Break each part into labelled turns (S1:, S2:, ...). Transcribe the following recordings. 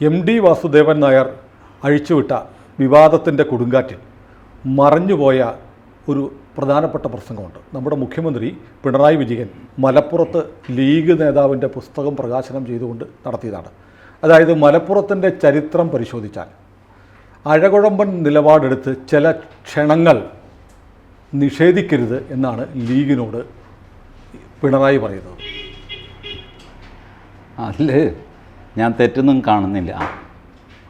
S1: M D Vasudevan Nair അഴിച്ചുവിട്ട വിവാദത്തിന്റെ കൊടുങ്കാറ്റിൽ മറഞ്ഞുപോയ ഒരു പ്രധാനപ്പെട്ട പ്രസംഗമുണ്ട്. നമ്മുടെ മുഖ്യമന്ത്രി പിണറായി വിജയൻ മലപ്പുറത്ത് ലീഗ് നേതാവിന്റെ പുസ്തകം പ്രകാശനം ചെയ്തുകൊണ്ട് നടത്തിയതാണ്. അതായത് മലപ്പുറത്തിന്റെ ചരിത്രം പരിശോധിച്ചാൽ അഴകുഴമ്പൻ നിലപാടെടുത്ത് ചില ക്ഷണങ്ങൾ നിഷേധിക്കരുത് എന്നാണ് ലീഗിനോട് പിണറായി പറയുന്നത്.
S2: അതിൽ ഞാൻ തെറ്റൊന്നും കാണുന്നില്ല.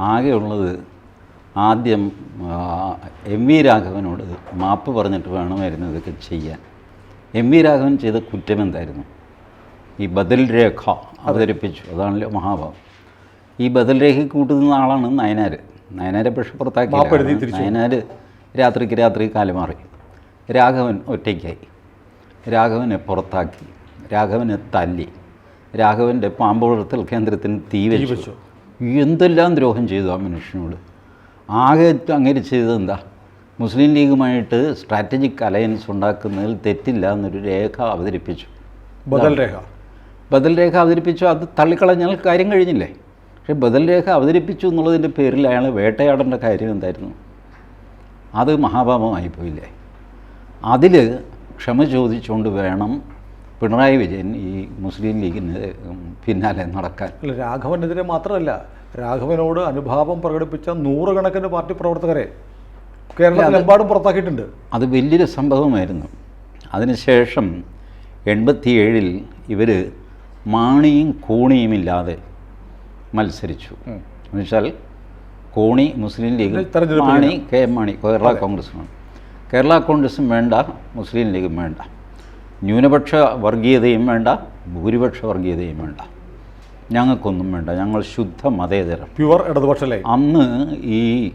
S2: ആകെയുള്ളത് ആദ്യം എം വി രാഘവനോട് മാപ്പ് പറഞ്ഞിട്ട് വേണമായിരുന്നു ഇതൊക്കെ ചെയ്യാൻ. എം വി രാഘവൻ ചെയ്ത കുറ്റം എന്തായിരുന്നു? ഈ ബദൽ രേഖ അവതരിപ്പിച്ചു. അതാണല്ലോ മഹാഭാവം. ഈ ബദൽ രേഖ കൂട്ടുന്ന ആളാണ് നയനാർ നയനാരെ പക്ഷെ പുറത്താക്കി നയനാർ രാത്രിക്ക് രാത്രി കാലുമാറി രാഘവൻ ഒറ്റയ്ക്കായി. രാഘവനെ പുറത്താക്കി. രാഘവനെ തല്ലി. രാഘവന്റെ പാമ്പ് വളർത്തൽ കേന്ദ്രത്തിന് തീ വെച്ചു. എന്തെല്ലാം ദ്രോഹം ചെയ്തു ആ മനുഷ്യനോട്? ആകെ അങ്ങനെ ചെയ്തത് എന്താ? മുസ്ലിം ലീഗുമായിട്ട് സ്ട്രാറ്റജിക് അലയൻസ് ഉണ്ടാക്കുന്നതിൽ തെറ്റില്ല എന്നൊരു രേഖ അവതരിപ്പിച്ചു.
S1: ബദൽ രേഖ.
S2: ബദൽ രേഖ അവതരിപ്പിച്ചു. അത് തള്ളിക്കളഞ്ഞാൽ കാര്യം കഴിഞ്ഞില്ലേ? പക്ഷേ ബദൽ രേഖ അവതരിപ്പിച്ചു എന്നുള്ളതിന്റെ പേരിൽ അയാൾ വേട്ടയാടേണ്ട കാര്യം എന്തായിരുന്നു? അത് മഹാഭാമമായി പോയില്ലേ അതിൽ ക്ഷമ ചോദിച്ചുകൊണ്ട് വേണം പിണറായി വിജയൻ ഈ മുസ്ലിം ലീഗിന് പിന്നാലെ നടക്കാൻ.
S1: അല്ല രാഘവനെതിരെ മാത്രമല്ല രാഘവനോട് അനുഭാവം പ്രകടിപ്പിച്ച നൂറുകണക്കിന് പാർട്ടി പ്രവർത്തകരെ കേരളത്തിലെമ്പാടും പുറത്താക്കിയിട്ടുണ്ട്.
S2: അത് വലിയൊരു സംഭവമായിരുന്നു. അതിനുശേഷം എൺപത്തിയേഴിൽ ഇവർ മാണിയും കൂണിയും ഇല്ലാതെ മത്സരിച്ചു. എന്നുവെച്ചാൽ കോണി മുസ്ലിം ലീഗ് മാണി കെ എം മാണി കേരള കോൺഗ്രസുമാണ്. കേരള കോൺഗ്രസും വേണ്ട മുസ്ലിം ലീഗും വേണ്ട. ന്യൂനപക്ഷ വർഗീയതയും വേണ്ട ഭൂരിപക്ഷ വർഗീയതയും വേണ്ട. ഞങ്ങൾക്കൊന്നും വേണ്ട. ഞങ്ങൾ ശുദ്ധ മതേതരം.
S1: പ്യുവർ ഇടതുപക്ഷല്ലേ?
S2: അന്ന് ഈ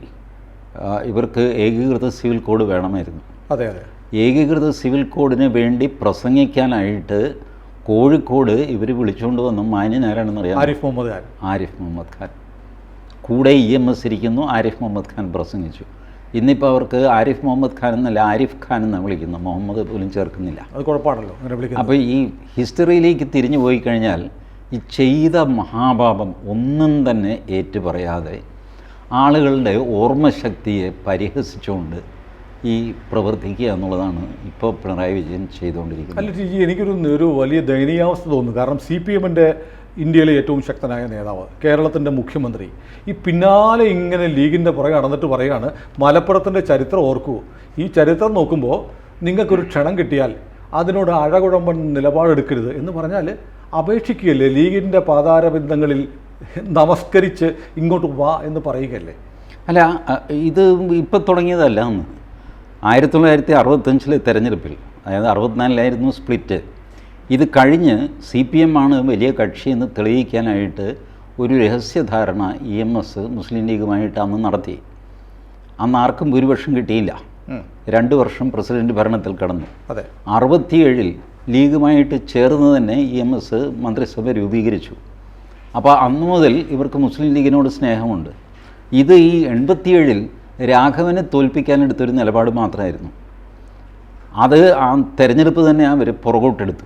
S2: ഇവർക്ക് ഏകീകൃത സിവിൽ കോഡ് വേണമായിരുന്നു.
S1: അതെ അതെ.
S2: ഏകീകൃത സിവിൽ കോഡിന് വേണ്ടി പ്രസംഗിക്കാനായിട്ട് കോഴിക്കോട് ഇവർ വിളിച്ചുകൊണ്ട് വന്നു. മാന്യനാരാണെന്ന് അറിയാം
S1: ആരിഫ് മുഹമ്മദ് ഖാൻ.
S2: ആരിഫ് മുഹമ്മദ് ഖാൻ. കൂടെ ഇ എം എസ് ഇരിക്കുന്നു. ആരിഫ് മുഹമ്മദ് ഖാൻ പ്രസംഗിച്ചു. ഇന്നിപ്പോൾ അവർക്ക് ആരിഫ് മുഹമ്മദ് ഖാൻ എന്നല്ല ആരിഫ് ഖാൻ എന്നാണ് വിളിക്കുന്നത് മുഹമ്മദ് പോലും ചേർക്കുന്നില്ല.
S1: അത് കുഴപ്പമാണല്ലോ
S2: അപ്പോൾ ഈ ഹിസ്റ്ററിയിലേക്ക് തിരിഞ്ഞു പോയി കഴിഞ്ഞാൽ ഈ ചെയ്ത മഹാപാപം ഒന്നും തന്നെ ഏറ്റുപറയാതെ ആളുകളുടെ ഓർമ്മശക്തിയെ പരിഹസിച്ചുകൊണ്ട് ഈ പ്രവർത്തിക്കുക എന്നുള്ളതാണ് ഇപ്പോൾ പിണറായി വിജയൻ ചെയ്തുകൊണ്ടിരിക്കുന്നത്.
S1: അല്ല ചേച്ചി എനിക്കൊരു ഒരു വലിയ ദയനീയാവസ്ഥ തോന്നുന്നു. കാരണം സി പി എമ്മിന്റെ ഇന്ത്യയിലെ ഏറ്റവും ശക്തനായ നേതാവ് കേരളത്തിന്റെ മുഖ്യമന്ത്രി. ഈ പിന്നാലെ ഇങ്ങനെ ലീഗിന്റെ പുറകെ നടന്നിട്ട് പറയുകയാണ് മലപ്പുറത്തിന്റെ ചരിത്രം ഓർക്കൂ. ഈ ചരിത്രം നോക്കുമ്പോൾ നിങ്ങൾക്കൊരു ക്ഷണം കിട്ടിയാൽ അതിനോട് അഴകുഴമ്പൻ നിലപാടെടുക്കരുത് എന്ന് പറഞ്ഞാൽ അപേക്ഷിക്കുകയല്ലേ ലീഗിന്റെ പാതാരബന്ധങ്ങളിൽ നമസ്കരിച്ച് ഇങ്ങോട്ട് വാ എന്ന് പറയുകയല്ലേ?
S2: അല്ല ഇത് ഇപ്പം തുടങ്ങിയതല്ല അന്ന്. ആയിരത്തി തൊള്ളായിരത്തി അറുപത്തഞ്ചിലെ തെരഞ്ഞെടുപ്പിൽ അതായത് അറുപത്തിനാലിലായിരുന്നു സ്പ്ലിറ്റ്. ഇത് കഴിഞ്ഞ് സി പി എം ആണ് വലിയ കക്ഷി എന്ന് തെളിയിക്കാനായിട്ട് ഒരു രഹസ്യധാരണ ഇ എം എസ് മുസ്ലിം ലീഗുമായിട്ട് അന്ന് നടത്തി. അന്ന് ആർക്കും ഭൂരിപക്ഷം കിട്ടിയില്ല. രണ്ട് വർഷം പ്രസിഡന്റ് ഭരണത്തിൽ കടന്നു.
S1: അതെ.
S2: അറുപത്തിയേഴിൽ ലീഗുമായിട്ട് ചേർന്ന് തന്നെ ഇ എം എസ് മന്ത്രിസഭ രൂപീകരിച്ചു. അപ്പോൾ അന്നു മുതൽ ഇവർക്ക് മുസ്ലിം ലീഗിനോട് സ്നേഹമുണ്ട്. ഇത് ഈ എൺപത്തിയേഴിൽ രാഘവനെ തോൽപ്പിക്കാനെടുത്തൊരു നിലപാട് മാത്രമായിരുന്നു. അത് ആ തെരഞ്ഞെടുപ്പ് തന്നെ അവർ പുറകോട്ടെടുത്തു.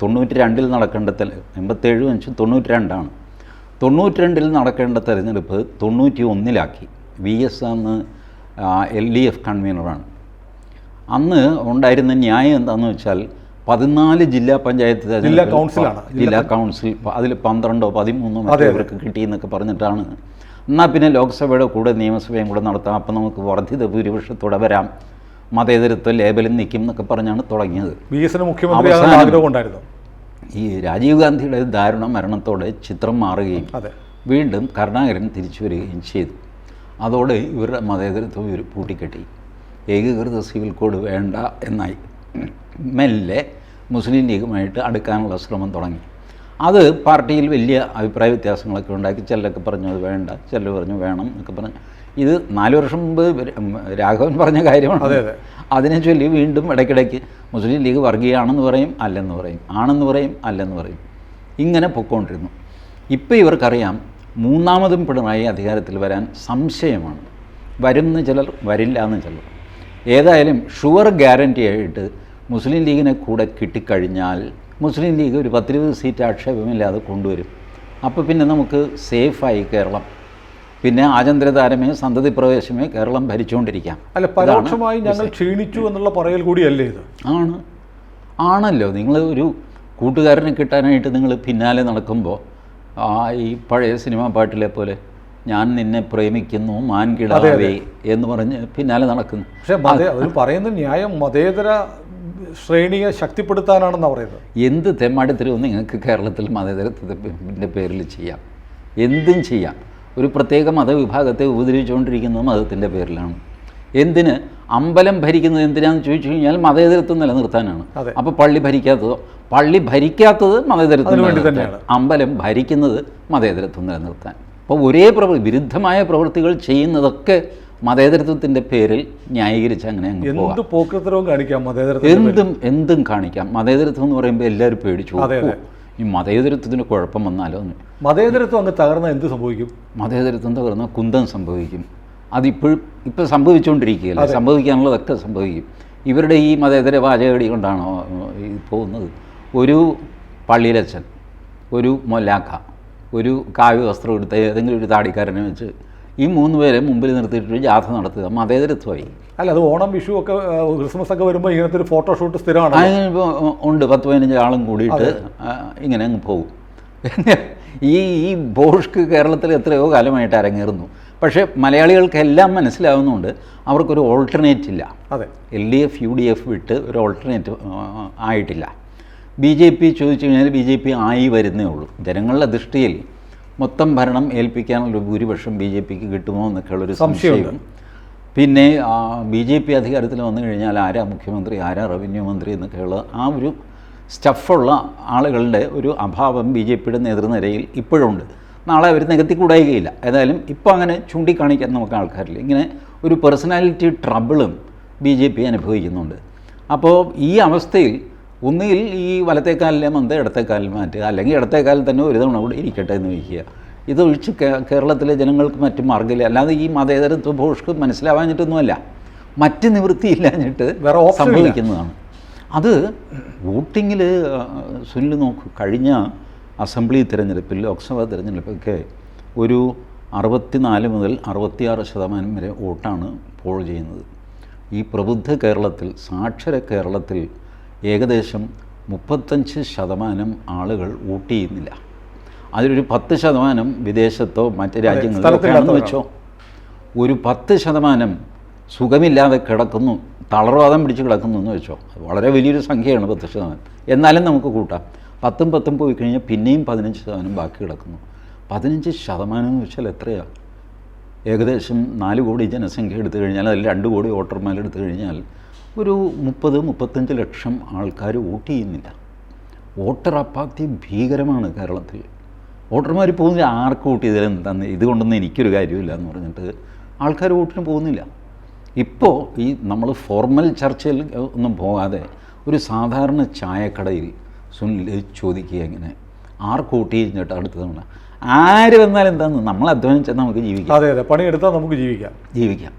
S2: തൊണ്ണൂറ്റി രണ്ടിൽ നടക്കേണ്ട തെല എൺപത്തേഴ് വെച്ച് തൊണ്ണൂറ്റി രണ്ടാണ് തൊണ്ണൂറ്റി രണ്ടിൽ നടക്കേണ്ട തെരഞ്ഞെടുപ്പ് തൊണ്ണൂറ്റി ഒന്നിലാക്കി വി എസ് അന്ന് എൽ ഡി എഫ് കൺവീനറാണ് അന്ന് ഉണ്ടായിരുന്ന ന്യായം എന്താണെന്ന് വെച്ചാൽ പതിനാല് ജില്ലാ പഞ്ചായത്ത്
S1: ജില്ലാ കൗൺസിലാണ്.
S2: ജില്ലാ കൗൺസിൽ അതിൽ പന്ത്രണ്ടോ പതിമൂന്നോ മറ്റോ. ഇവർക്ക് കിട്ടിയെന്നൊക്കെ പറഞ്ഞിട്ടാണ്. എന്നാൽ പിന്നെ ലോക്സഭയുടെ കൂടെ നിയമസഭയും കൂടെ നടത്താം. അപ്പം നമുക്ക് വർദ്ധിത ഭൂരിപക്ഷത്തോടെ വരാം. മതേതരത്വ ലേബലിൽ നിൽക്കും എന്നൊക്കെ പറഞ്ഞാണ് തുടങ്ങിയത്.
S1: ബി എസിന് മുഖ്യമന്ത്രി
S2: ഈ രാജീവ് ഗാന്ധിയുടെ ദാരുണ മരണത്തോടെ ചിത്രം മാറുകയും വീണ്ടും കരുണാകരൻ തിരിച്ചു വരികയും ചെയ്തു. അതോടെ ഇവരുടെ മതേതരത്വം ഇവർ പൂട്ടിക്കെട്ടി. ഏകീകൃത സിവിൽ കോഡ് വേണ്ട എന്നായി. മെല്ലെ മുസ്ലിം ലീഗുമായിട്ട് അടുക്കാനുള്ള ശ്രമം തുടങ്ങി. അത് പാർട്ടിയിൽ വലിയ അഭിപ്രായ വ്യത്യാസങ്ങളൊക്കെ ഉണ്ടാക്കി ചിലരൊക്കെ പറഞ്ഞു അത് വേണ്ട ചിലർ പറഞ്ഞു വേണം എന്നൊക്കെ പറഞ്ഞു ഇത് നാല് വർഷം മുമ്പ് രാഘവൻ പറഞ്ഞ കാര്യമാണ്.
S1: അതെ, അതെ.
S2: അതിനെ ചൊല്ലി വീണ്ടും ഇടയ്ക്കിടയ്ക്ക് മുസ്ലിം ലീഗ് വർഗീയമാണെന്ന് പറയും അല്ലെന്ന് പറയും ആണെന്ന് പറയും അല്ലെന്ന് പറയും. ഇങ്ങനെ പൊക്കോണ്ടിരുന്നു. ഇപ്പോൾ ഇവർക്കറിയാം മൂന്നാമതും പിണറായി അധികാരത്തിൽ വരാൻ സംശയമാണ്. വരുന്ന ചിലർ വരില്ല എന്ന് ചിലർ. ഏതായാലും ഷുവർ ഗ്യാരന്റി ആയിട്ട് മുസ്ലിം ലീഗിനെ കൂടെ കിട്ടിക്കഴിഞ്ഞാൽ മുസ്ലിം ലീഗ് ഒരു പത്തിരുപത് സീറ്റ് ആക്ഷേപമില്ലാതെ കൊണ്ടുവരും. അപ്പോൾ പിന്നെ നമുക്ക് സേഫായി കേരളം പിന്നെ ആചന്ദ്രതാരമേ സന്തതി പ്രവേശമേ കേരളം ഭരിച്ചുകൊണ്ടിരിക്കാം.
S1: അല്ല പരോക്ഷമായി ഞങ്ങൾ ക്ഷീണിച്ചു എന്നുള്ള പറയൽ കൂടിയല്ലേ ഇത്?
S2: ആണ്. ആണല്ലോ. നിങ്ങൾ ഒരു കൂട്ടുകാരനെ കിട്ടാനായിട്ട് നിങ്ങൾ പിന്നാലെ നടക്കുമ്പോൾ ആ ഈ പഴയ സിനിമാ പാട്ടിലെ പോലെ ഞാൻ നിന്നെ പ്രേമിക്കുന്നു മാൻകിടാവേ എന്ന് പറഞ്ഞ് പിന്നാലെ നടക്കുന്നു.
S1: പക്ഷേ അവർ പറയുന്ന ന്യായം മതേതര ശ്രേണിയെ ശക്തിപ്പെടുത്താനാണെന്നാണ് പറയുന്നത്.
S2: എന്ത് തെമ്മാടിത്തരവും നിങ്ങൾക്ക് കേരളത്തിൽ മതേതരത്വത്തിന്റെ പേരിൽ ചെയ്യാം. എന്തും ചെയ്യാം. ഒരു പ്രത്യേക മതവിഭാഗത്തെ ഉപദ്രവിച്ചുകൊണ്ടിരിക്കുന്നത് മതത്തിന്റെ പേരിലാണ്. എന്തിന് അമ്പലം ഭരിക്കുന്നത് എന്തിനാന്ന് ചോദിച്ചു കഴിഞ്ഞാൽ മതേതരത്വം നിലനിർത്താനാണ്. അപ്പോൾ പള്ളി ഭരിക്കാത്തതോ? പള്ളി ഭരിക്കാത്തത് മതേതരത്വം. അമ്പലം ഭരിക്കുന്നത് മതേതരത്വം നിലനിർത്താൻ. അപ്പോൾ ഒരേ പ്രവൃത്തി വിരുദ്ധമായ പ്രവൃത്തികൾ ചെയ്യുന്നതൊക്കെ മതേതരത്വത്തിന്റെ പേരിൽ ന്യായീകരിച്ച് അങ്ങനെ
S1: എന്ത് പോക്കൃത്തരവും കാണിക്കാം
S2: എന്തും എന്തും കാണിക്കാം. മതേതരത്വം എന്ന് പറയുമ്പോൾ എല്ലാവരും പേടിച്ചു ഈ മതേതരത്വത്തിന് കുഴപ്പം വന്നാലോ
S1: മതേതരത്വം അങ്ങ് തകർന്ന എന്ത് സംഭവിക്കും?
S2: മതേതരത്വം തകർന്ന കുന്തം സംഭവിക്കും. അതിപ്പോഴും ഇപ്പം സംഭവിച്ചുകൊണ്ടിരിക്കുകയല്ലേ? സംഭവിക്കാനുള്ളതൊക്കെ സംഭവിക്കും. ഇവരുടെ ഈ മതേതര വാചകടി കൊണ്ടാണോ പോകുന്നത്? ഒരു പള്ളിയിലച്ഛൻ ഒരു മൊല്ലാക്ക ഒരു കാവ്യ വസ്ത്രം എടുത്ത ഏതെങ്കിലും ഒരു താടിക്കാരനെ വെച്ച് ഈ മൂന്ന് പേരെ മുമ്പിൽ നിർത്തിയിട്ട് ജാഥ നടത്തുക മതേതരത്വമായി
S1: അല്ല അത് ഓണം വിഷു ഒക്കെ ക്രിസ്മസ് ഒക്കെ വരുമ്പോൾ ഇങ്ങനത്തെ ഒരു ഫോട്ടോഷൂട്ട് സ്ഥിരമാണ്
S2: അതിനിപ്പോൾ ഉണ്ട്. പത്ത് പതിനഞ്ച് ആളും കൂടിയിട്ട് ഇങ്ങനെ അങ്ങ് പോകും ഈ ഈ ബോഷ്ക്ക് കേരളത്തിൽ എത്രയോ കാലമായിട്ട് അരങ്ങേറുന്നു. പക്ഷേ മലയാളികൾക്കെല്ലാം മനസ്സിലാവുന്നുണ്ട് അവർക്കൊരു ഓൾട്ടർനേറ്റ് ഇല്ല.
S1: അതെ.
S2: L D F U D F വിട്ട് ഒരു ഓൾട്ടർനേറ്റ് ആയിട്ടില്ല. ബി ജെ പി ചോദിച്ചു കഴിഞ്ഞാൽ ബി ജെ പി ആയി വരുന്നേ ഉള്ളൂ. ജനങ്ങളുടെ ദൃഷ്ടിയിൽ മൊത്തം ഭരണം ഏൽപ്പിക്കാനുള്ള ഭൂരിപക്ഷം ബി ജെ പിക്ക് കിട്ടുമോ എന്നൊക്കെയുള്ളൊരു. സംശയം. പിന്നെ ബി ജെ പി അധികാരത്തിൽ വന്നു കഴിഞ്ഞാൽ ആരാ മുഖ്യമന്ത്രി ആരാ റവന്യൂ മന്ത്രി എന്നൊക്കെയുള്ള ആ ഒരു സ്റ്റഫുള്ള ആളുകളുടെ ഒരു അഭാവം ബി ജെ പിയുടെ നേതൃനിരയിൽ ഇപ്പോഴുണ്ട്. നാളെ അവർ നികത്തി കൂടായികയില്ല. ഏതായാലും ഇപ്പോൾ അങ്ങനെ ചൂണ്ടിക്കാണിക്കാൻ നമുക്ക് ആൾക്കാരില്ല. ഇങ്ങനെ ഒരു പേഴ്സണാലിറ്റി ട്രബിളും ബി ജെ പി അനുഭവിക്കുന്നുണ്ട്. അപ്പോൾ ഈ അവസ്ഥയിൽ ഒന്നുകിൽ ഈ വലത്തേക്കാലിലെ മന്ത് ഇടത്തേക്കാലിൽ മാറ്റുക അല്ലെങ്കിൽ ഇടത്തേക്കാലിൽ തന്നെ ഒരു തവണ കൂടി ഇരിക്കട്ടെ എന്ന് വയ്ക്കുക. ഇതൊഴിച്ച് കേരളത്തിലെ ജനങ്ങൾക്ക് മറ്റു മാർഗമില്ല. അല്ലാതെ ഈ മതേതരത്വ ഭോഷ്ക്ക് മനസ്സിലാവാഞ്ഞിട്ടൊന്നുമല്ല. മറ്റ് നിവൃത്തിയില്ലാഞ്ഞിട്ട്
S1: വേറെ.
S2: സംഭവിക്കുന്നതാണ്. അത് വോട്ടിങ്ങിൽ സുനിൽ നോക്ക് കഴിഞ്ഞ അസംബ്ലി തിരഞ്ഞെടുപ്പിൽ ലോക്സഭാ തിരഞ്ഞെടുപ്പൊക്കെ ഒരു അറുപത്തിനാല് മുതൽ അറുപത്തിയാറ് ശതമാനം വരെ വോട്ടാണ് പോൾ ചെയ്യുന്നത്. ഈ പ്രബുദ്ധ കേരളത്തിൽ സാക്ഷര കേരളത്തിൽ ഏകദേശം മുപ്പത്തഞ്ച് ശതമാനം ആളുകൾ വോട്ട് ചെയ്യുന്നില്ല. അതിലൊരു പത്ത് ശതമാനം വിദേശത്തോ മറ്റ് രാജ്യങ്ങളിലോ ആണെന്ന് വെച്ചോ. ഒരു പത്ത് ശതമാനം സുഖമില്ലാതെ കിടക്കുന്നു തളർവാദം പിടിച്ച് കിടക്കുന്നു എന്ന് വെച്ചോ. അത് വളരെ വലിയൊരു സംഖ്യയാണ് പത്ത് ശതമാനം. എന്നാലും നമുക്ക് കൂട്ടാം. പത്തും പത്തും പോയി കഴിഞ്ഞാൽ പിന്നെയും പതിനഞ്ച് ശതമാനം ബാക്കി കിടക്കുന്നു. പതിനഞ്ച് ശതമാനം എന്ന് വെച്ചാൽ എത്രയാണ് ഏകദേശം നാല് കോടി ജനസംഖ്യ എടുത്തു കഴിഞ്ഞാൽ അതിൽ രണ്ട് കോടി വോട്ടർമാരെടുത്തു കഴിഞ്ഞാൽ ഒരു മുപ്പത് മുപ്പത്തഞ്ച് ലക്ഷം ആൾക്കാർ വോട്ട് ചെയ്യുന്നില്ല. വോട്ടർ അപ്പാത്തി ഭീകരമാണ് കേരളത്തിൽ. വോട്ടർമാർ പോകുന്നില്ല ആർക്ക് വോട്ട് ചെയ്താലും എന്താന്ന് ഇതുകൊണ്ടൊന്നും എനിക്കൊരു കാര്യമില്ല എന്ന് പറഞ്ഞിട്ട് ആൾക്കാർ വോട്ടിന് പോകുന്നില്ല. ഇപ്പോൾ ഈ നമ്മൾ ഫോർമൽ ചർച്ചയിൽ ഒന്നും പോകാതെ ഒരു സാധാരണ ചായക്കടയിൽ സുനിൽ ചോദിക്കുക ഇങ്ങനെ ആർക്ക് വോട്ട് ചെയ്യും? ചേട്ടാ അടുത്ത തവണ. ആര് വന്നാലും എന്താന്ന് നമ്മൾ അധ്വാനിച്ചാൽ നമുക്ക് ജീവിക്കാം.
S1: അതെ അതെ പണിയെടുത്താൽ നമുക്ക് ജീവിക്കാം.
S2: ജീവിക്കാം.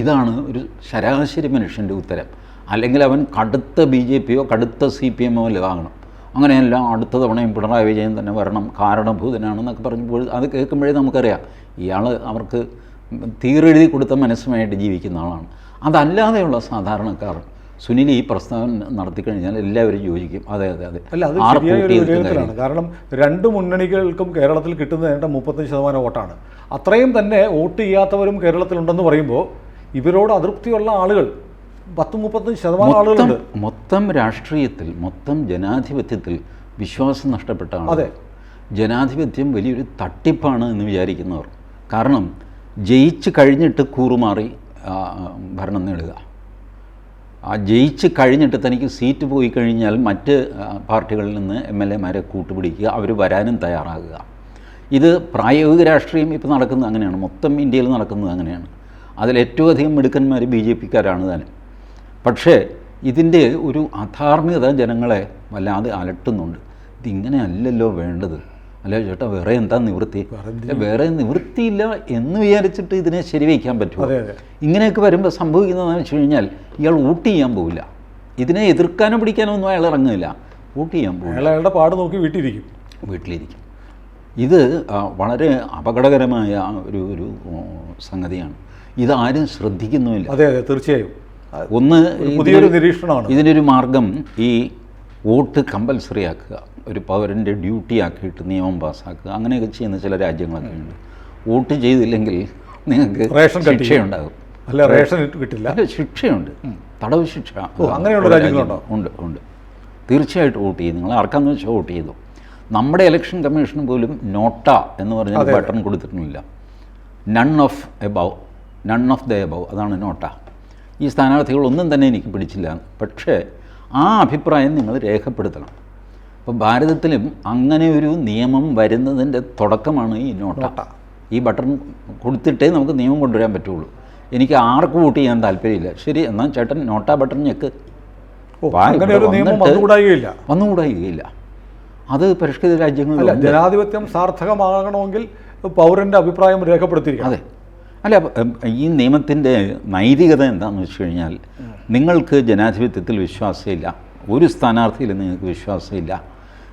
S2: ഇതാണ് ഒരു ശരാശരി മനുഷ്യന്റെ ഉത്തരം. അല്ലെങ്കിൽ അവൻ കടുത്ത ബി ജെ പിയോ കടുത്ത സി പി എമ്മോ അല്ല ആകണം അങ്ങനെയല്ല അടുത്ത തവണയും പിണറായി വിജയൻ തന്നെ വരണം കാരണഭൂതനാണെന്നൊക്കെ പറഞ്ഞപ്പോൾ അത് കേൾക്കുമ്പോഴേ നമുക്കറിയാം ഇയാൾ അവർക്ക് തീറെഴുതി കൊടുത്ത മനസ്സുമായിട്ട് ജീവിക്കുന്ന ആളാണ്. അതല്ലാതെയുള്ള സാധാരണക്കാർ സുനിൽ ഈ പ്രസ്താവന നടത്തിക്കഴിഞ്ഞാൽ എല്ലാവരും യോജിക്കും. അതെ അതെ അതെ.
S1: അല്ല അത് വിലയിരുത്തലാണ്. കാരണം രണ്ട് മുന്നണികൾക്കും കേരളത്തിൽ കിട്ടുന്നത് ഏതാണ്ട് മുപ്പത്തഞ്ച് ശതമാനം വോട്ടാണ്. അത്രയും തന്നെ വോട്ട് ചെയ്യാത്തവരും കേരളത്തിലുണ്ടെന്ന് പറയുമ്പോൾ ഇവരോട് അതൃപ്തിയുള്ള ആളുകൾ. പത്ത് മുപ്പത്തഞ്ച് ശതമാനം ആളുകളുണ്ട്.
S2: മൊത്തം രാഷ്ട്രീയത്തിൽ മൊത്തം ജനാധിപത്യത്തിൽ വിശ്വാസം നഷ്ടപ്പെട്ട
S1: അതെ.
S2: ജനാധിപത്യം വലിയൊരു തട്ടിപ്പാണ് എന്ന് വിചാരിക്കുന്നവർ. കാരണം ജയിച്ച് കഴിഞ്ഞിട്ട് കൂറുമാറി ഭരണം നേടുക. ആ ജയിച്ച് കഴിഞ്ഞിട്ട് തനിക്ക് സീറ്റ് പോയി കഴിഞ്ഞാൽ മറ്റ് പാർട്ടികളിൽ നിന്ന് എം എൽ എമാരെ കൂട്ടുപിടിക്കുക അവർ വരാനും തയ്യാറാകുക. ഇത് പ്രായോഗിക രാഷ്ട്രീയം ഇപ്പോൾ നടക്കുന്നത് അങ്ങനെയാണ്. മൊത്തം ഇന്ത്യയിൽ നടക്കുന്നത് അങ്ങനെയാണ്. അതിൽ ഏറ്റവും അധികം മിടുക്കന്മാർ ബി ജെ പിക്കാരാണ് തന്നെ. പക്ഷേ ഇതിന്റെ ഒരു അധാർമികത ജനങ്ങളെ വല്ലാതെ അലട്ടുന്നുണ്ട്. ഇതിങ്ങനെ അല്ലല്ലോ വേണ്ടത്. അല്ല ചേട്ടാ വേറെ എന്താ നിവൃത്തി? വേറെ നിവൃത്തിയില്ല എന്ന് വിചാരിച്ചിട്ട് ഇതിനെ ശരിവയ്ക്കാൻ പറ്റുമോ? ഇങ്ങനെയൊക്കെ വരുമ്പോൾ സംഭവിക്കുന്നതെന്ന് വെച്ച് കഴിഞ്ഞാൽ ഇയാൾ വോട്ട് ചെയ്യാൻ പോവില്ല. ഇതിനെ എതിർക്കാനോ പിടിക്കാനോ ഒന്നും അയാൾ ഇറങ്ങുന്നില്ല വോട്ട് ചെയ്യാൻ പോവില്ല.
S1: അയാളുടെ പാട് നോക്കി വീട്ടിലിരിക്കും.
S2: വീട്ടിലിരിക്കും. ഇത് വളരെ അപകടകരമായ ഒരു ഒരു സംഗതിയാണ്. ഇതാരും ശ്രദ്ധിക്കുന്നുമില്ല.
S1: അതെ അതെ തീർച്ചയായും.
S2: ഒന്ന്
S1: പുതിയൊരു നിരീക്ഷണമാണ്.
S2: ഇതിനൊരു മാർഗം ഈ വോട്ട് കമ്പൽസറി ആക്കുക ഒരു പൗരന്റെ ഡ്യൂട്ടി ആക്കിയിട്ട് നിയമം പാസ്സാക്കുക അങ്ങനെയൊക്കെ ചെയ്യുന്ന ചില രാജ്യങ്ങളൊക്കെ ഉണ്ട്. വോട്ട് ചെയ്തില്ലെങ്കിൽ നിങ്ങൾക്ക്
S1: റേഷൻ.
S2: ശിക്ഷയുണ്ടാകും.
S1: അല്ല റേഷൻ കിട്ടില്ല.
S2: ശിക്ഷയുണ്ട്. തടവ് ശിക്ഷ
S1: അങ്ങനെയുള്ള രാജ്യങ്ങളുണ്ടോ?
S2: ഉണ്ട് ഉണ്ട്. തീർച്ചയായിട്ടും വോട്ട് ചെയ്യും. നിങ്ങൾ ആർക്കാന്ന് വെച്ചാൽ വോട്ട് ചെയ്തു. നമ്മുടെ ഇലക്ഷൻ കമ്മീഷൻ പോലും നോട്ട എന്ന് പറഞ്ഞ. ബട്ടൺ കൊടുത്തിട്ടില്ല none of above none of the above അതാണ് നോട്ട. ഈ സ്ഥാനാർത്ഥികളൊന്നും തന്നെ എനിക്ക് പിടിച്ചില്ല. പക്ഷേ ആ അഭിപ്രായം നിങ്ങൾ രേഖപ്പെടുത്തണം. അപ്പോൾ ഭാരതത്തിലും അങ്ങനെ ഒരു നിയമം വരുന്നതിന്റെ തുടക്കമാണ് ഈ നോട്ട. ഈ ബട്ടൺ കൊടുത്തിട്ടേ നമുക്ക് നിയമം കൊണ്ടുവരാൻ പറ്റുള്ളൂ. എനിക്ക് ആർക്ക് വോട്ട് ചെയ്യാൻ താല്പര്യമില്ല. ശരി എന്നാൽ ചേട്ടൻ നോട്ട ബട്ടൺ ഞെക്ക്.
S1: വന്നുകൂടായികയില്ല.
S2: അത് പരിഷ്കൃത രാജ്യങ്ങളിൽ
S1: ജനാധിപത്യം സാർത്ഥകമാകണമെങ്കിൽ പൗരന്റെ അഭിപ്രായം രേഖപ്പെടുത്തിയിരിക്കും
S2: അതെ. അല്ല ഈ നിയമത്തിന്റെ നൈതികത എന്താണെന്ന് വെച്ച് കഴിഞ്ഞാൽ നിങ്ങൾക്ക് ജനാധിപത്യത്തിൽ വിശ്വാസമില്ല. ഒരു സ്ഥാനാർത്ഥിയിൽ നിങ്ങൾക്ക് വിശ്വാസമില്ല.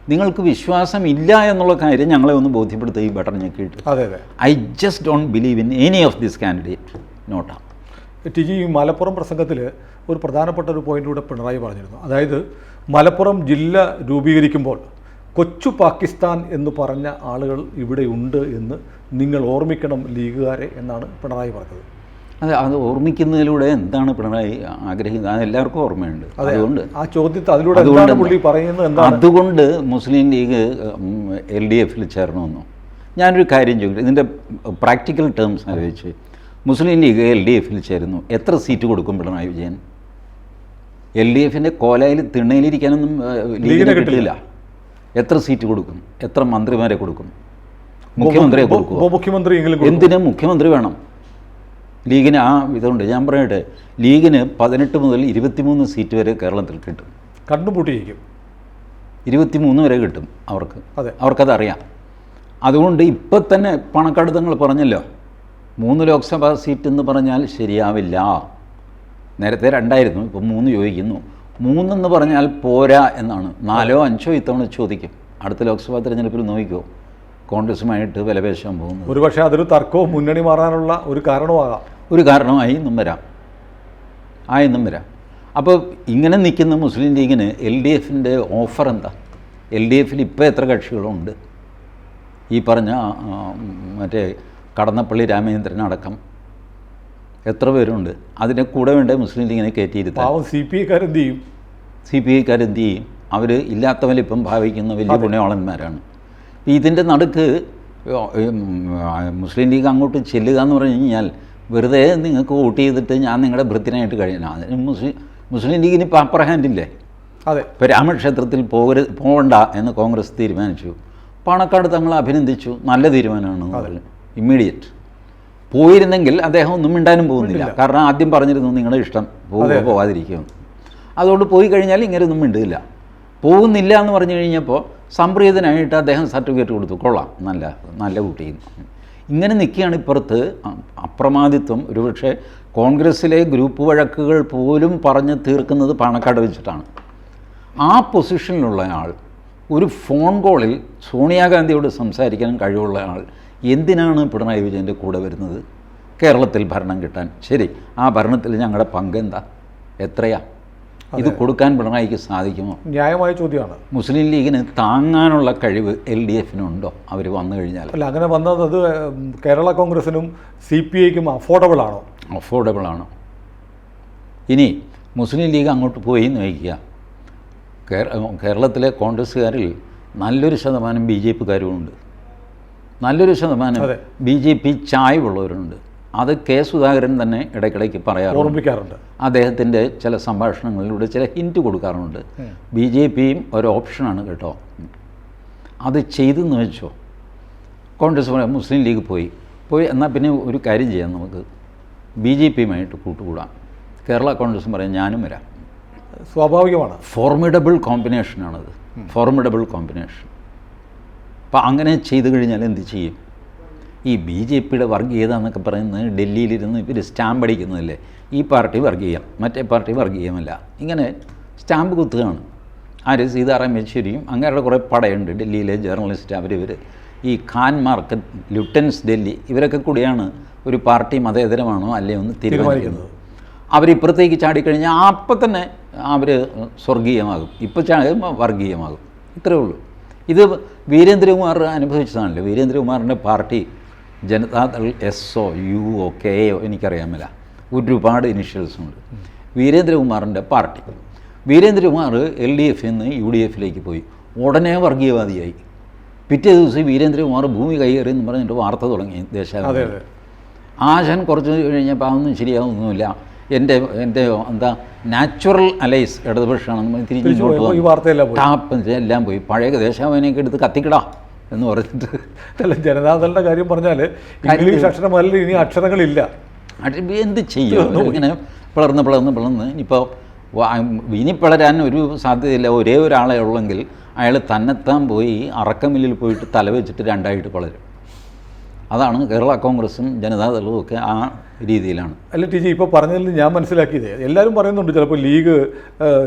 S2: നിങ്ങൾക്ക് വിശ്വാസം ഇല്ല എന്നുള്ള കാര്യം ഞങ്ങളെ ഒന്ന് ബോധ്യപ്പെടുത്തുക ഈ ബട്ടൺ ഞെക്കിയിട്ട്
S1: അതെ അതെ.
S2: I just don't believe in any of this candidate not
S1: T G ഈ മലപ്പുറം പ്രസംഗത്തിൽ ഒരു പ്രധാനപ്പെട്ട ഒരു പോയിന്റ് കൂടെ പിണറായി പറഞ്ഞിരുന്നു. അതായത് മലപ്പുറം ജില്ല രൂപീകരിക്കുമ്പോൾ കൊച്ചു പാകിസ്ഥാൻ എന്ന് പറഞ്ഞ ആളുകൾ ഇവിടെയുണ്ട് എന്ന് നിങ്ങൾ ഓർമ്മിക്കണം ലീഗുകാരെ എന്നാണ് പിണറായി പറഞ്ഞത്.
S2: അതെ അത് ഓർമ്മിക്കുന്നതിലൂടെ എന്താണ് പിണറായി ആഗ്രഹിക്കുന്നത്? അത് എല്ലാവർക്കും ഓർമ്മയുണ്ട്. അതുകൊണ്ട്.
S1: ആ ചോദ്യത്തെ അതിലൂടെ
S2: അതുകൊണ്ട്
S1: പുള്ളി പറയുന്നത്
S2: അതുകൊണ്ട് മുസ്ലിം ലീഗ് എൽ ഡി എഫിൽ ചേർന്നു ഞാനൊരു കാര്യം ചോദിക്കും ഇതിന്റെ പ്രാക്ടിക്കൽ ടേംസ് ആലോചിച്ച്. മുസ്ലിം ലീഗ് എൽ ഡി എഫിൽ ചേരുന്നു. എത്ര സീറ്റ് കൊടുക്കും പിണറായി വിജയൻ? എൽ ഡി എഫിന്റെ കോലയിൽ തിണ്ണയിലിരിക്കാനൊന്നും ലീഗിന് കിട്ടില്ല. എത്ര സീറ്റ് കൊടുക്കും? എത്ര മന്ത്രിമാരെ കൊടുക്കും? മുഖ്യമന്ത്രിയെ
S1: കൊടുക്കും മുഖ്യമന്ത്രി.
S2: എന്തിനും മുഖ്യമന്ത്രി വേണം? ലീഗിന് ആ ഇതുണ്ട്. ഞാൻ പറയട്ടെ ലീഗിന് പതിനെട്ട് മുതൽ ഇരുപത്തിമൂന്ന് സീറ്റ് വരെ കേരളത്തിൽ കിട്ടും.
S1: കണ്ടുപൂട്ടിയിരിക്കും
S2: ഇരുപത്തിമൂന്ന് വരെ കിട്ടും അവർക്ക്.
S1: അതെ.
S2: അവർക്കതറിയാം. അതുകൊണ്ട് ഇപ്പം തന്നെ പണക്കാട് തങ്ങൾ പറഞ്ഞല്ലോ. മൂന്ന് ലോക്സഭാ സീറ്റ് എന്ന് പറഞ്ഞാൽ ശരിയാവില്ല. നേരത്തെ രണ്ടായിരുന്നു ഇപ്പം മൂന്ന് ചോദിക്കുന്നു. മൂന്നെന്ന് പറഞ്ഞാൽ പോരാ എന്നാണ്. നാലോ അഞ്ചോ ഇത്തവണ ചോദിക്കും. അടുത്ത ലോക്സഭാ തെരഞ്ഞെടുപ്പിൽ നോക്കിക്കോ. കോൺഗ്രസുമായിട്ട് വിലപേശാൻ പോകുന്നത്.
S1: ഒരുപക്ഷെ അതൊരു തർക്കവും മുന്നണി മാറാനുള്ള ഒരു കാരണമാകാം
S2: ഒരു കാരണമായി ഇന്നും വരാം. ആ ഇന്നും വരാം. അപ്പോൾ ഇങ്ങനെ നിൽക്കുന്ന മുസ്ലിം ലീഗിന് എൽ ഡി എഫിന്റെ ഓഫർ എന്താ? എൽ ഡി എഫിൽ ഇപ്പോൾ എത്ര കക്ഷികളുണ്ട്? ഈ പറഞ്ഞ മറ്റേ കടന്നപ്പള്ളി രാമചന്ദ്രൻ അടക്കം എത്ര പേരുണ്ട്? അതിന്റെ കൂടെ വേണ്ട മുസ്ലിം ലീഗിനെ കയറ്റിയിരുത്താം
S1: പാവം സി പി ഐക്കാരെന്ത് ചെയ്യും
S2: സി പി ഐക്കാരെന്ത് ചെയ്യും അവർ ഇല്ലാത്തവരിപ്പം ഭാവിക്കുന്ന വലിയ പുണ്യവാളന്മാരാണ് ഇതിന്റെ നടുക്ക് മുസ്ലിം ലീഗ് അങ്ങോട്ട് ചെല്ലുക എന്ന് പറഞ്ഞു കഴിഞ്ഞാൽ വെറുതെ നിങ്ങൾക്ക് വോട്ട് ചെയ്തിട്ട് ഞാൻ നിങ്ങളുടെ ഭൃത്തിനായിട്ട് കഴിയണം അതിന് മുസ്ലിം മുസ്ലിം ലീഗിന് ഇപ്പോൾ അപ്പർ ഹാൻഡില്ലേ
S1: അതെ.
S2: ഇപ്പോൾ രാമക്ഷേത്രത്തിൽ പോകരുത് പോകണ്ട എന്ന് കോൺഗ്രസ് തീരുമാനിച്ചു. പാണക്കാട് തങ്ങൾ അഭിനന്ദിച്ചു. നല്ല തീരുമാനമാണ് ഇമ്മീഡിയറ്റ്. പോയിരുന്നെങ്കിൽ അദ്ദേഹം ഒന്നും മിണ്ടാനും പോകുന്നില്ല. കാരണം ആദ്യം പറഞ്ഞിരുന്നു നിങ്ങളുടെ ഇഷ്ടം. പോകുക പോകാതിരിക്കും അതുകൊണ്ട് പോയി കഴിഞ്ഞാൽ ഇങ്ങനെ ഒന്നും മിണ്ടില്ല പോകുന്നില്ല എന്ന് പറഞ്ഞു കഴിഞ്ഞപ്പോൾ സംപ്രീതനായിട്ട് അദ്ദേഹം സർട്ടിഫിക്കറ്റ് കൊടുത്തു. കൊള്ളാം. നല്ല നല്ല കുട്ടി. ഇങ്ങനെ നിൽക്കുകയാണ് ഇപ്പുറത്ത്. അപ്രമാദിത്വം. ഒരുപക്ഷെ കോൺഗ്രസ്സിലെ ഗ്രൂപ്പ് വഴക്കുകൾ പോലും പറഞ്ഞ് തീർക്കുന്നത് പാണക്കാട് വെച്ചിട്ടാണ്. ആ പൊസിഷനിലുള്ള ആൾ ഒരു ഫോൺ കോളിൽ സോണിയാഗാന്ധിയോട് സംസാരിക്കാൻ കഴിവുള്ള ആൾ എന്തിനാണ് പിണറായി വിജയന്റെ കൂടെ വരുന്നത്? കേരളത്തിൽ ഭരണം കിട്ടാൻ. ശരി ആ ഭരണത്തിൽ ഞങ്ങളുടെ പങ്കെന്താ എത്രയാ? ഇത് കൊടുക്കാൻ പിണറായിക്ക് സാധിക്കുമോ?
S1: ന്യായമായ ചോദ്യമാണ്.
S2: മുസ്ലിം ലീഗിന് താങ്ങാനുള്ള കഴിവ് എൽ ഡി എഫിനുണ്ടോ? അവർ വന്നു കഴിഞ്ഞാൽ
S1: അല്ല അങ്ങനെ വന്നത് അത് കേരള കോൺഗ്രസിനും സി പി ഐക്കും അഫോർഡബിൾ ആണോ?
S2: അഫോർഡബിൾ ആണോ? ഇനി മുസ്ലിം ലീഗ് അങ്ങോട്ട് പോയി എന്ന് വയ്ക്കുക കേരളത്തിലെ കോൺഗ്രസ്സുകാരിൽ നല്ലൊരു ശതമാനം ബി ജെ പിക്കാരുമുണ്ട്. നല്ലൊരു ശതമാനം. ബി ജെ പി ചായ്വുള്ളവരുണ്ട്. അത് കെ സുധാകരൻ തന്നെ ഇടയ്ക്കിടയ്ക്ക് പറയാറുണ്ട്.
S1: ഓർമ്മിക്കാറുണ്ട്.
S2: അദ്ദേഹത്തിന്റെ ചില സംഭാഷണങ്ങളിലൂടെ ചില ഹിന്റ് കൊടുക്കാറുണ്ട്. ബി ജെ പിയും ഒരു ഓപ്ഷനാണ് കേട്ടോ. അത് ചെയ്തെന്ന് വെച്ചോ. കോൺഗ്രസ് പറയാം മുസ്ലിം ലീഗ് പോയി. പോയി എന്നാൽ പിന്നെ ഒരു കാര്യം ചെയ്യാം നമുക്ക്. ബി ജെ പിയുമായിട്ട് കൂട്ടുകൂടാം. കേരള കോൺഗ്രസ് പറയാം ഞാനും വരാം.
S1: സ്വാഭാവികമാണ്.
S2: ഫോർമിഡബിൾ കോമ്പിനേഷനാണത്. Formidable combination. അപ്പം അങ്ങനെ ചെയ്തു കഴിഞ്ഞാൽ എന്ത് ചെയ്യും? ഈ ബി ജെ പിയുടെ വർഗീയത എന്നൊക്കെ പറയുന്നത് ഡൽഹിയിലിരുന്ന് ഇവർ സ്റ്റാമ്പ് അടിക്കുന്നതല്ലേ? ഈ പാർട്ടി വർഗീയം മറ്റേ പാർട്ടി വർഗീയമല്ല. ഇങ്ങനെ സ്റ്റാമ്പ് കുത്തുകയാണ്. ആര്? സീതാറാം യെച്ചൂരിയും അങ്ങനെയുള്ള കുറേ പടയുണ്ട്. ഡൽഹിയിലെ ജേർണലിസ്റ്റ് അവർ ഇവർ ഈ ഖാൻ മാർക്കറ്റ് ലുട്ടൻസ് ഡൽഹി ഇവരൊക്കെ കൂടിയാണ് ഒരു പാർട്ടി മതേതരമാണോ അല്ലേ ഒന്ന് തീരുമാനിക്കുന്നത്. അവരിപ്പുറത്തേക്ക് ചാടിക്കഴിഞ്ഞാൽ അപ്പം തന്നെ അവർ സ്വർഗീയമാകും. ഇപ്പോൾ ചാടുമ്പോൾ വർഗീയമാകും. ഇത്രയേ ഉള്ളൂ. ഇത് വീരേന്ദ്രകുമാർ അനുഭവിച്ചതാണല്ലോ. വീരേന്ദ്രകുമാറിന്റെ party Janata Dal S O U O K O എനിക്കറിയാമല്ല ഒരുപാട് ഇനിഷ്യൽസ് ഉണ്ട്. വീരേന്ദ്രകുമാറിന്റെ പാർട്ടി. വീരേന്ദ്രകുമാർ എൽ ഡി എഫിൽ നിന്ന് യു ഡി എഫിലേക്ക് പോയി. ഉടനെ വർഗീയവാദിയായി. പിറ്റേ ദിവസം വീരേന്ദ്രകുമാർ ഭൂമി കൈയേറി എന്ന് പറഞ്ഞിട്ട് വാർത്ത തുടങ്ങി ദേശാഭിമാനി. ആശാൻ കുറച്ച് കഴിഞ്ഞപ്പോൾ അതൊന്നും ശരിയാവുന്നില്ല എന്റെ എന്റെ എന്താ നാച്ചുറൽ അലൈസ് ഇടതുപക്ഷമാണെന്ന് തിരിഞ്ഞ് ടാപ്പ് എല്ലാം പോയി. പഴയ ദേശാഭിമാനിയൊക്കെ എടുത്ത് കത്തിക്കടാ എന്ന് പറഞ്ഞിട്ട്.
S1: അല്ല ജനതാദളിന്റെ കാര്യം പറഞ്ഞാൽ ഇംഗ്ലീഷ് അക്ഷരമല്ല ഇനി അക്ഷരങ്ങളില്ല.
S2: എന്ത് ചെയ്യും? ഇങ്ങനെ പിളർന്ന് പിളർന്ന് പിളർന്ന് ഇനിയിപ്പോൾ ഇനി പിളരാൻ ഒരു സാധ്യതയില്ല. ഒരേ ഒരാളെ ഉള്ളെങ്കിൽ അയാൾ തന്നെത്താൻ പോയി അറക്കമില്ലിൽ പോയിട്ട് തല വെച്ചിട്ട് രണ്ടായിട്ട് പിളരും. അതാണ് കേരള കോൺഗ്രസും ജനതാദളവും ഒക്കെ ആ രീതിയിലാണ്.
S1: അല്ല ടി ജി ഇപ്പോൾ പറഞ്ഞതിൽ നിന്ന് ഞാൻ മനസ്സിലാക്കിയത് എല്ലാവരും പറയുന്നുണ്ട് ചിലപ്പോൾ ലീഗ്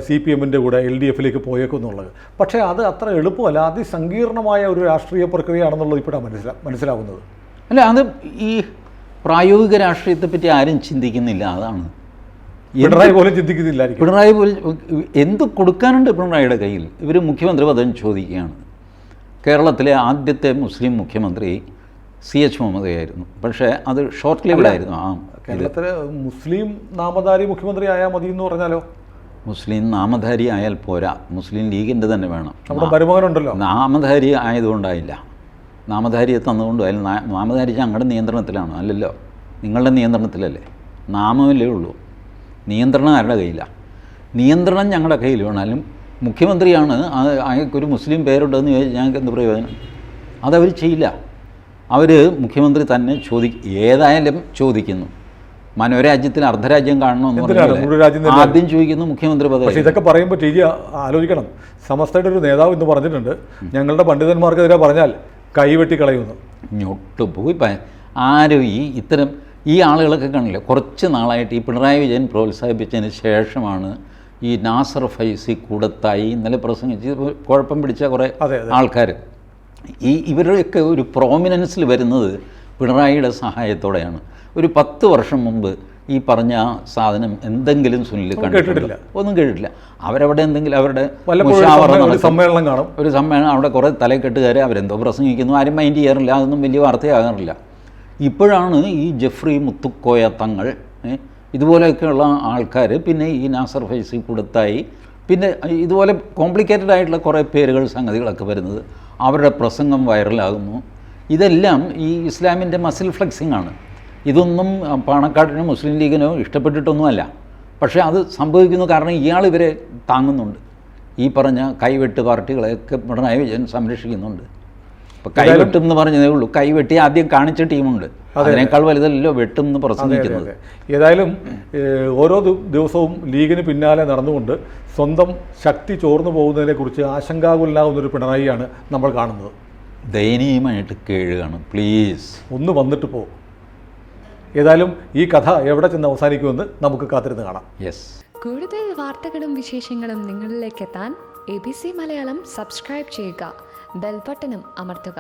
S1: സി പി എമ്മിന്റെ കൂടെ എൽ ഡി എഫിലേക്ക് പോയേക്കും എന്നുള്ളത്. പക്ഷേ അത് അത്ര എളുപ്പമല്ല അതിസങ്കീർണമായ ഒരു രാഷ്ട്രീയ പ്രക്രിയയാണെന്നുള്ളത് ഇപ്പോഴാണ് മനസ്സിലാ മനസ്സിലാവുന്നത്.
S2: അല്ല അത് ഈ പ്രായോഗിക രാഷ്ട്രീയത്തെ പറ്റി ആരും ചിന്തിക്കുന്നില്ല അതാണ്.
S1: പിണറായി പോലും ചിന്തിക്കുന്നില്ല
S2: പിണറായി പോലും എന്ത് കൊടുക്കാനുണ്ട് പിണറായിയുടെ കയ്യിൽ? ഇവർ മുഖ്യമന്ത്രി പദം ചോദിക്കുകയാണ്. കേരളത്തിലെ ആദ്യത്തെ മുസ്ലിം മുഖ്യമന്ത്രി സി എച്ച് മുഹമ്മദയായിരുന്നു പക്ഷേ അത് ഷോർട്ട് ലിവിഡായിരുന്നു ആ
S1: കേരളത്തിലെ മുസ്ലിം നാമധാരി മുഖ്യമന്ത്രി ആയാൽ മതി എന്ന് പറഞ്ഞാലോ?
S2: മുസ്ലിം നാമധാരി ആയാൽ പോരാ. മുസ്ലിം ലീഗിന്റെ തന്നെ വേണം.
S1: മരുമകനുണ്ടല്ലോ
S2: നാമധാരി ആയതുകൊണ്ടായില്ല. നാമധാരിയെ തന്നുകൊണ്ടും അതിൽ നാമധാരി ഞങ്ങളുടെ നിയന്ത്രണത്തിലാണ്. അല്ലല്ലോ. നിങ്ങളുടെ നിയന്ത്രണത്തിലല്ലേ. നാമമല്ലേ ഉള്ളൂ. നിയന്ത്രണം ആരുടെ കയ്യിലാണ് നിയന്ത്രണം ഞങ്ങളുടെ കയ്യിൽ വേണാലും മുഖ്യമന്ത്രിയാണ് അയാൾക്കൊരു മുസ്ലിം പേരുണ്ടെന്ന് ചോദിച്ചാൽ ഞങ്ങൾക്ക് എന്ത് പ്രയോജനം? അതവർ ചെയ്യില്ല. അവർ മുഖ്യമന്ത്രി തന്നെ ചോദി ഏതായാലും ചോദിക്കുന്നു. മനോരാജ്യത്തിൽ അർദ്ധരാജ്യം കാണണമെന്ന് ആദ്യം ചോദിക്കുന്നു മുഖ്യമന്ത്രി പദവി.
S1: പക്ഷേ ഇതൊക്കെ പറയുമ്പോൾ ടി ആലോചിക്കണം. സമസ്തയുടെ ഒരു നേതാവ് ഇന്ന് പറഞ്ഞിട്ടുണ്ട്. ഞങ്ങളുടെ പണ്ഡിതന്മാർക്കെതിരെ പറഞ്ഞാൽ കൈവെട്ടി കളയുന്നു
S2: ഞൊട്ടു പോയി ആരും ഈ ഇത്തരം ഈ ആളുകളൊക്കെ കാണില്ല കുറച്ച് നാളായിട്ട് ഈ പിണറായി വിജയൻ പ്രോത്സാഹിപ്പിച്ചതിന് ശേഷമാണ് ഈ നാസർ ഫൈസി കൂടത്തായി ഇന്നലെ പ്രസംഗിച്ച് കുഴപ്പം പിടിച്ച കുറേ. ആൾക്കാർ ഈ ഇവരുടെയൊക്കെ ഒരു പ്രോമിനൻസിൽ വരുന്നത് പിണറായിയുടെ സഹായത്തോടെയാണ്. ഒരു പത്ത് വർഷം മുമ്പ് ഈ പറഞ്ഞ സാധനം എന്തെങ്കിലും സുനിൽ
S1: കണ്ടിട്ടില്ല
S2: ഒന്നും കേട്ടിട്ടില്ല. അവരവിടെ എന്തെങ്കിലും അവരുടെ.
S1: സമ്മേളനം കാണും.
S2: ഒരു സമ്മേളനം അവിടെ കുറേ തലക്കെട്ടുകാരെ അവരെന്തോ പ്രസംഗിക്കുന്നു. ആരും മൈൻഡ് ചെയ്യാറില്ല. അതൊന്നും വലിയ വാർത്തയാകാറില്ല. ഇപ്പോഴാണ് ഈ ജെഫ്രി മുത്തുക്കോയ തങ്ങൾ ഇതുപോലെയൊക്കെയുള്ള ആൾക്കാർ പിന്നെ ഈ നാസർ ഫൈസി കൊടുത്തായി. പിന്നെ ഇതുപോലെ കോംപ്ലിക്കേറ്റഡ് ആയിട്ടുള്ള കുറേ പേരുകൾ സംഗതികളൊക്കെ വരുന്നത്. അവരുടെ പ്രസംഗം വൈറലാകുന്നു. ഇതെല്ലാം ഈ ഇസ്ലാമിന്റെ മസിൽ ഫ്ലെക്സിംഗ് ആണ്. ഇതൊന്നും പാണക്കാടിനോ മുസ്ലിം ലീഗിനോ ഇഷ്ടപ്പെട്ടിട്ടൊന്നുമല്ല. പക്ഷേ അത് സംഭവിക്കുന്നു കാരണം ഇയാൾ ഇവരെ താങ്ങുന്നുണ്ട്. ഈ പറഞ്ഞ കൈവെട്ട് പാർട്ടികളെയൊക്കെ പിണറായി വിജയൻ സംരക്ഷിക്കുന്നുണ്ട്. ഇപ്പം കൈവെട്ടും എന്ന് പറഞ്ഞതേ ഉള്ളൂ. കൈവെട്ടി ആദ്യം കാണിച്ച ടീമുണ്ട്. അതിനേക്കാൾ വലുതല്ലോ വെട്ടും എന്ന് പ്രസംഗിക്കുന്നത്.
S1: ഏതായാലും ഓരോ ദിവസവും ലീഗിന് പിന്നാലെ നടന്നുകൊണ്ട് സ്വന്തം ശക്തി ചോർന്നു പോകുന്നതിനെക്കുറിച്ച് ആശങ്കാകുലാവുന്ന ഒരു പിണറായിയാണ് നമ്മൾ കാണുന്നത്.
S2: ദയനീയമായിട്ട് കേഴുകയാണ് പ്ലീസ്
S1: ഒന്ന് വന്നിട്ട് പോ. ഏതായാലും ഈ കഥ എവിടെ ചെന്ന് അവസാനിക്കുമെന്ന് നമുക്ക് കാത്തിരുന്ന് കാണാം.
S2: യെസ്
S3: കൂടുതൽ വാർത്തകളും വിശേഷങ്ങളും നിങ്ങളിലേക്ക് എത്താൻ A B C Malayalam subscribe ചെയ്യുക. ബെൽബട്ടനും അമർത്തുക